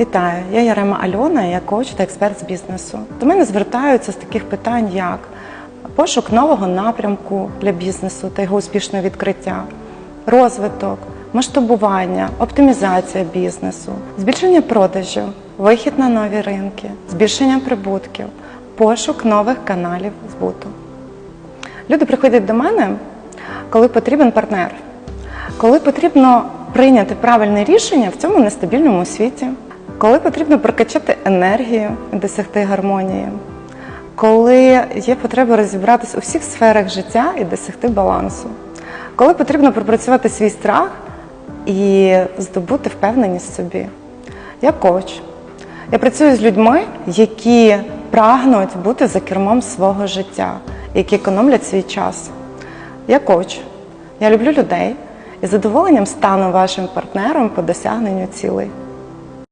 Вітаю, я Ярема Альона, я коуч та експерт з бізнесу. До мене звертаються з таких питань, як пошук нового напрямку для бізнесу та його успішного відкриття, розвиток, масштабування, оптимізація бізнесу, збільшення продажів, вихід на нові ринки, збільшення прибутків, пошук нових каналів збуту. Люди приходять до мене, коли потрібен партнер, коли потрібно прийняти правильне рішення в цьому нестабільному світі, коли потрібно прокачати енергію і досягти гармонії, коли є потреба розібратись у всіх сферах життя і досягти балансу, коли потрібно пропрацювати свій страх і здобути впевненість в собі. Я коуч. Я працюю з людьми, які прагнуть бути за кермом свого життя, які економлять свій час. Я коуч. Я люблю людей і задоволенням стану вашим партнером по досягненню цілей.